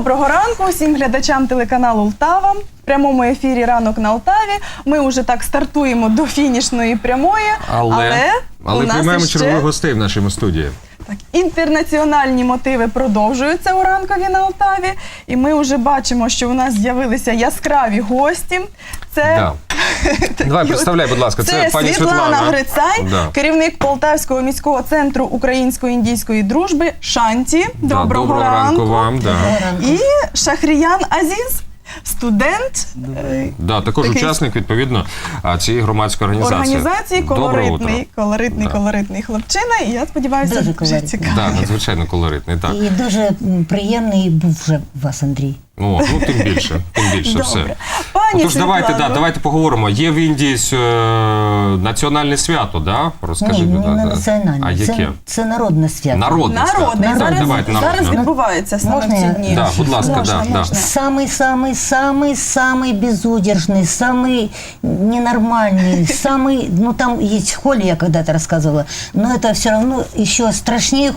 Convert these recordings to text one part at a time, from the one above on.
Доброго ранку всім глядачам телеканалу Лтава. В прямому ефірі ранок на Лтаві. Ми вже так стартуємо до фінішної прямої, Але, але, у нас приймаємо ще... чергових гостей в нашому студії. так, інтернаціональні мотиви продовжуються у ранкові на Лтаві, І ми вже бачимо, що у нас з'явилися яскраві гості. Це Да. Давай, представляй, будь ласка, це, Це пані Світлана, Світлана. Грицай, Да. керівник Полтавського міського центру українсько-індійської дружби Шанті. Да, Доброго, доброго ранку вам. Да. І Шахріян Азіз, студент е, Да, також Такий- учасник відповідно цієї громадської організації. організації, колоритний, колоритний, Да. колоритний хлопчина. І я сподіваюся, Дуже дуже колоритний. Да, надзвичайно колоритний. Так. І дуже приємний був вже вас, Андрій. О, ну тим більше, тим більше Добре. все. Пані Тож давайте, Світлано, да, давайте поговоримо. Є в Індії е, національне свято, да? Розкажіть, Ні, будь не ласка. національне. А яке? Це, це народне свято. Народне свято. Народний. Так, Зараз, давайте зараз народне. відбувається саме Можна в ці я? дні. Да, будь ласка, можна, да, да. можна. Самый-самый-самый-самый безудержный, самый ненормальный, самый... Ну, там есть Холли, я когда-то рассказывала, но это все равно еще страшнее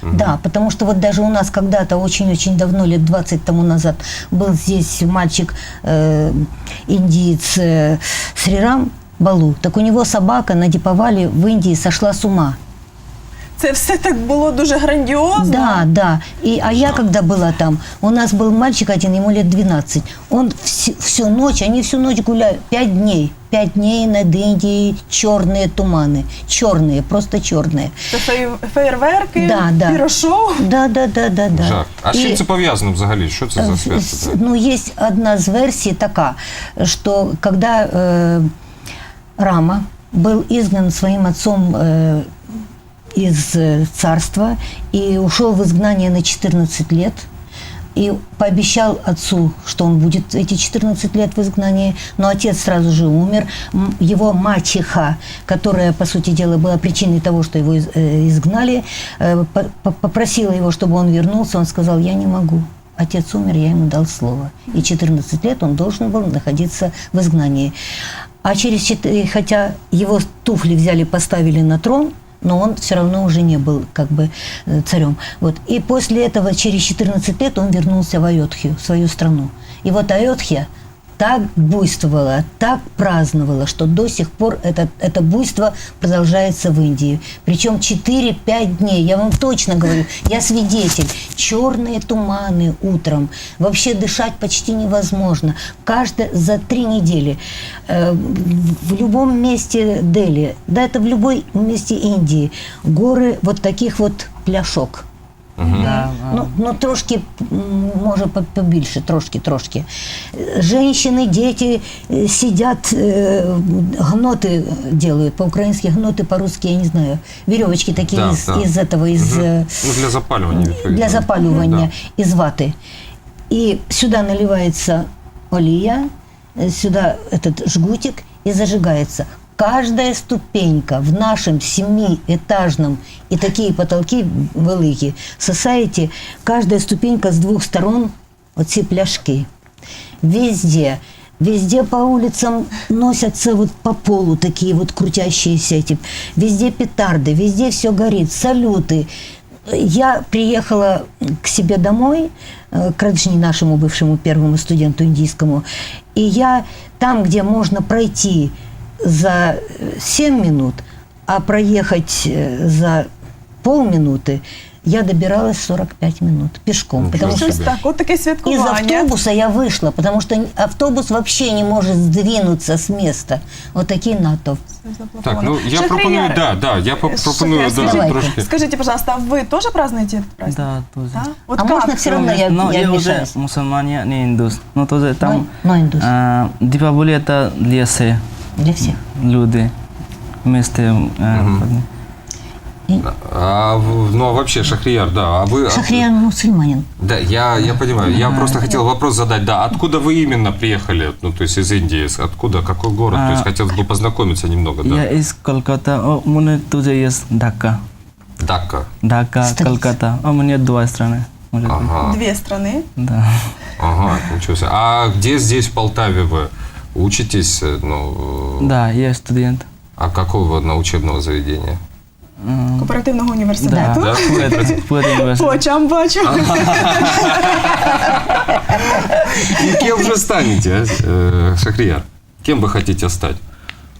Холли. Да, потому что вот даже у нас когда-то очень-очень давно, лет 20 тому назад, был здесь мальчик, э, индиец э, Срирам Балу. Так у него собака на Диповале в Индии сошла с ума. Це все так було дуже грандіозно. Да, да. И, а я когда была там, у нас был мальчик один, ему лет 12. Он всю, всю ночь, они всю ночь гуляют, пять дней. Пять дней над Индией черные туманы. Черные, просто черные. Це фей- фейерверки, Да, да. пірошоу. Да, да, да, да, да. Жах. А з чим И- це пов'язано взагалі? Що це за Э, свято? с- Ну, есть одна из версий такая, что когда э, Рама был изгнан своим отцом э, из э, царства и ушел в изгнание на 14 лет, и пообещал отцу, что он будет эти 14 лет в изгнании, но отец сразу же умер. Его мачеха, которая, по сути дела, была причиной того, что его э, изгнали, э, по- по- попросила его, чтобы он вернулся. Он сказал, я не могу. Отец умер, я ему дал слово. И 14 лет он должен был находиться в изгнании. А через четыре, хотя его туфли взяли, поставили на трон, но он все равно уже не был как бы э, царем. Вот. И после этого, через 14 лет, он вернулся в Айотхию, в свою страну. И вот Айотхия так буйствовала, так праздновала, что до сих пор это, это буйство продолжается в Индии. Причем 4-5 дней, я вам точно говорю, я свидетель. Черные туманы утром, вообще дышать почти невозможно. Каждое за три недели. Э, в любом месте Дели, да это в любой месте Индии, горы вот таких вот пляшок. Да, Ну, ну трошки, м, може, по- побільше, трошки, трошки. Е, Женщины, дети э, сидят, э, гноты делают, по-украински гноты, по-русски, я не знаю, веревочки такие Да, из, да. из этого, из... э, Ну, для запалювання, відповідно. для запаливания Да. из ваты. И сюда наливается олия, э, сюда этот жгутик и зажигается. Каждая ступенька в нашем семиэтажном и такие потолки великі society, каждая ступенька с двух сторон оці пляшки. Везде, везде по улицам носятся вот по полу такие вот крутящиеся эти, везде петарды, везде все горит, салюты. Я приехала к себе домой, э, к Раджни, нашему бывшему первому студенту индийскому, и я там, где можно пройти за э, 7 минут, а проехать э, за полминуты, я добиралась 45 минут пешком. Ничего потому себе. Щось так, от таке из святкування. автобуса я вышла, потому что автобус вообще не может сдвинуться с места. Вот такие натовп. Так, ну я Шахрияри. пропоную, да, да, я по- пропоную Шахрияр, да, скажите. трошки. Скажите, пожалуйста, а вы тоже празднуете этот праздник? да, тоже. Да? Вот а как? можно все равно я, Но я я уже вмешаюсь? мусульман, я не индус. Но тоже там но индус. а, Дипавали это для всех Для всех. люди вместе. а, Мгм. А, в- ну, а вообще, Шахрияр, да, а вы... Шахриян мусульманин. Да, я, я понимаю. Я просто хотел вопрос задать, да, откуда вы именно приехали? Ну, то есть из Индии, с- откуда, какой город? То есть А, хотелось бы познакомиться немного, да. Я из Колката, у меня тоже есть Дака. Дака. Дака, Столица. Колката. А у меня два страны. может быть. Ага, Две страны. Да. ага, ничего себе. А где здесь, в Полтаве, вы учитесь? э, Ну, э, Да, я студент. а какого на учебного заведения? Кооперативного університету. Да, Пуэт, Пуэт По университет. очам бачу. И кем же станете, э, Шахрияр? Кем вы хотите стать?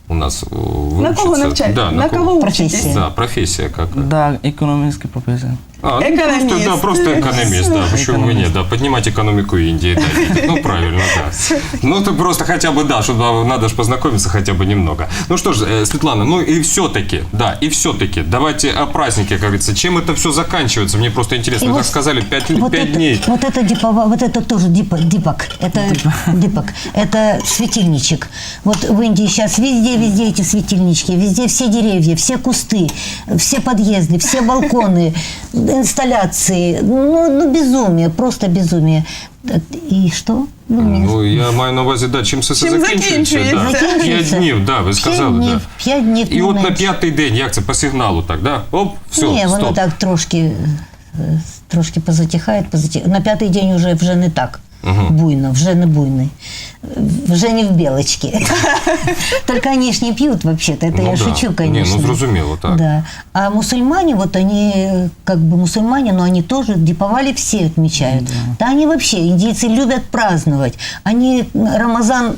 У нас э, вы На кого учиться- навчаєте? Да, на кого Професія. учитесь? Да, профессия какая. Да, экономический профессор. А, ну, Экономист. Просто, да, просто экономист, да. Почему бы нет, да. Поднимать экономику Индии, да. Ну, правильно, да. Ну, это просто хотя бы, да, чтобы надо же познакомиться хотя бы немного. Ну что ж, э, Светлана, ну и все-таки, да, и все-таки, давайте о празднике, как говорится. Чем это все заканчивается? Мне просто интересно. И Вы вот- как сказали, пять, ли- Вот пять это, дней. вот это дипова- вот это тоже дипа- дипак. Это дипак. Это светильничек. Вот в Индии сейчас везде, везде эти светильнички, везде все деревья, все кусты, все подъезды, все балконы, инсталляции. Ну, ну безумие, просто безумие. І що? Ну, Ну, я маю на увазі, да, чим все це Чим закінчується. Да. П'ять днів, да, ви П'ять днів, да. п'ять днів І от на п'ятий день, як це по сигналу так, да? Оп, все, Ні, воно стоп. так трошки, е, трошки позатихає, позатихає. На п'ятий день вже, вже не так. Буйно, вже не буйний. Вже не в білочки. Только они ж не пьют вообще-то, это Ну я да. шучу, Не, конечно. ну зрозуміло, так. Да. А мусульмане, вот они, как бы мусульмане, но они тоже диповали все отмечают. Да. они вообще, индийцы любят праздновать. Они Рамазан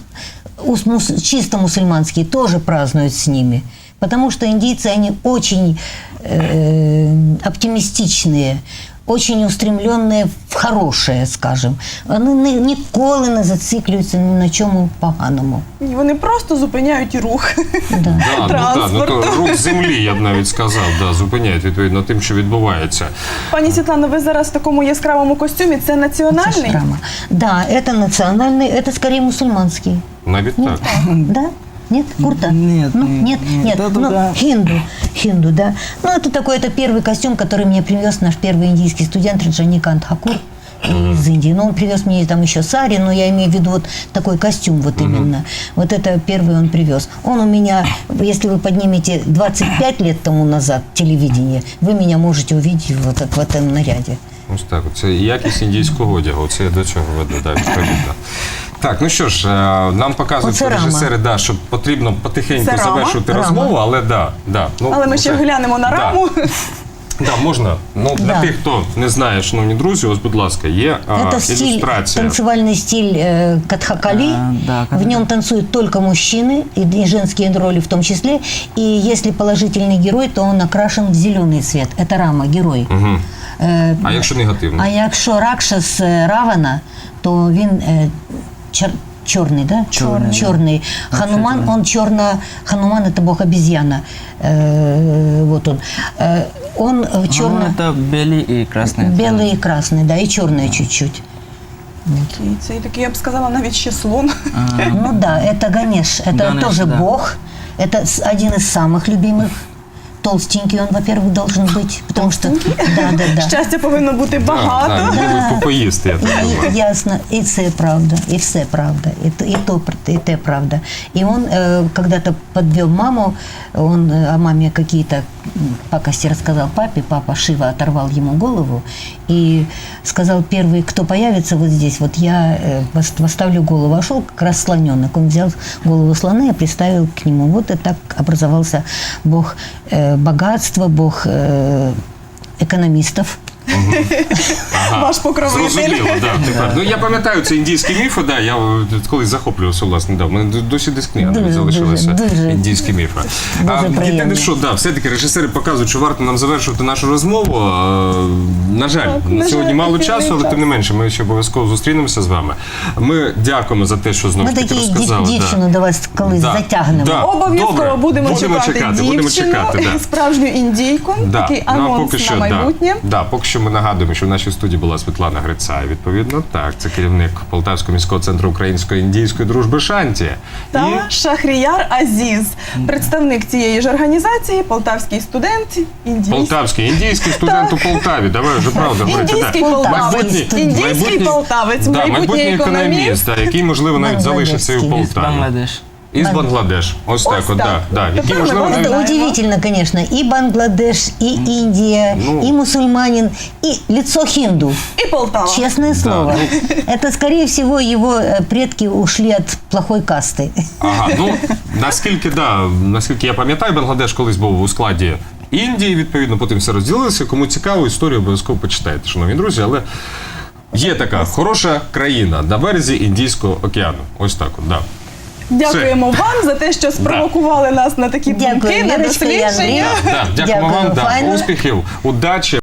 чисто мусульманский тоже празднуют с ними. Потому что индийцы, они очень э, оптимистичные, очень устремленные в хорошее, скажем. Вони ні- ніколи не зациклюються ні на чому поганому. Ні, Вони просто зупиняють рух. Да. Да, ну, да, ну, то Транспорту. рух землі, я б навіть сказав, да, зупиняють відповідно тим, що відбувається. Пані Світлано, ви зараз в такому яскравому костюмі. Це Це національний? шрама. Да, это национальный, это скорее мусульманский. Навіть так. Да? Нет, курта? Нет, ну, нет, нет, нет. нет. Это ну, да. хинду, хинду, да. Ну, это такой, это первый костюм, который мне привез наш первый индийский студент Раджаникант Хакур из Индии. Но он привез мне там еще сари, но я имею в виду вот такой костюм вот именно. Вот это первый он привез. Он у меня, если вы поднимете 25 лет тому назад телевидение, вы меня можете увидеть вот так в этом наряде. Ось так. Це якість індійського одягу. Це я до чого веду, да, відповідно. Так, ну що ж, е, нам показують Оце рама. режисери, да, що потрібно потихеньку Це рама? завершувати Рама. розмову, але да, да. Ну, Але ми ще це- глянемо на да. раму. Да, можна. Ну, для Да. тих, хто не знає, шановні друзі, ось, будь ласка, є а, Это стиль, ілюстрація. танцевальный стиль э, катхакали. А, да, в катхакали. нем танцуют только мужчины, и, и женские роли в том числе. И если положительный герой, то он окрашен в зеленый цвет. Это Рама, герой. Мгм. Е, А якщо негативно? а якщо Ракшас е, Равана, то він е, чор, чорний, да? Чорний, Чорний. Хануман, чорний. он черно... Хануман – это бог обезьяна. Э, вот он. Э, он Ну, черно... это белый и красный. Белый и красный, да, и черный чуть-чуть. І Це такий, я б сказала, навіть ще слон. Ну да, это Ганеш, это Ганеш, тоже да. бог. Это с- один из самых любимых. Толстенький он, во-первых, должен быть, потому что... Да, да, да. Щастя повинно бути Да, багато. да, він любить попоїсти, я так думаю. І- Ясно, і це правда, і все правда, і, т- і то пр- и те правда. И он э, когда-то подвел маму, он э, о маме какие-то м, пакости рассказал папе, папа Шива оторвал ему голову и сказал, первый, кто появится вот здесь, вот я э, вос- восставлю голову. А шел как раз слоненок, он взял голову слона и приставил к нему. Вот и так образовался бог э, богатства, бог э, ваш покровитель. Зрозуміло, да, тепер. Ну я пам'ятаю ці індійські міфи, да, я е, колись захоплювався, власне, да. У мене досі десь книга навіть Дуже, залишилася. дуже, дуже. Індійські міфи. Дуже а, приємно. єдине, що да, все-таки режисери показують, що варто нам завершувати нашу розмову. А, на жаль, Так, на на сьогодні мало такий часу, але час. тим не менше, ми ще обов'язково зустрінемося з вами. Ми дякуємо за те, що знову Ми ж таки такі розказали. ді- дівчину до вас колись Да, затягнемо. да. Обов'язково Добре, будемо, будемо чекати, чекати, дівчину, будемо чекати, да. справжню індійку. Да. Такий ну, а анонс поки що, на майбутнє. Да, да, поки що ми нагадуємо, що в нашій студії була Світлана Грицай, відповідно. Так, це керівник Полтавського міського центру української індійської дружби Шанті. Та І Шахріяр Азіз, представник цієї ж організації, полтавський студент, індійський. Полтавський, індійський студент у Полтаві. Давай вже правда говорити. Індійський полтавець, індійський майбутній- полтавець, майбутній економіст, який, можливо, навіть залишиться і у Бангладешський. Из Полтаві. Бангладеш. Із Бангладеш. Ось так, Ось от, да, так. да. Який, Тепер ми можливо, можемо навіть... Это Знаємо. удивительно, конечно. И Бангладеш, и Индия, Ну. и мусульманин, и лицо хинду. І Полтава. Честное слово. ну. Это, скорее всего, его э, предки ушли от плохой касты. Ага, ну наскільки да, наскільки я пам'ятаю, Бангладеш колись був у складі Індії, відповідно, потім все розділилося. Кому цікаво, історію обов'язково почитайте, шановні друзі. Але є така хороша країна на березі Індійського океану. Ось так, от, да. Дякуємо вам за те, що спровокували нас на такі Дякую, думки, на Вірочка і дослідження. Андрій. Да, дякуємо Дякую, вам, да, файно. успіхів, удачі.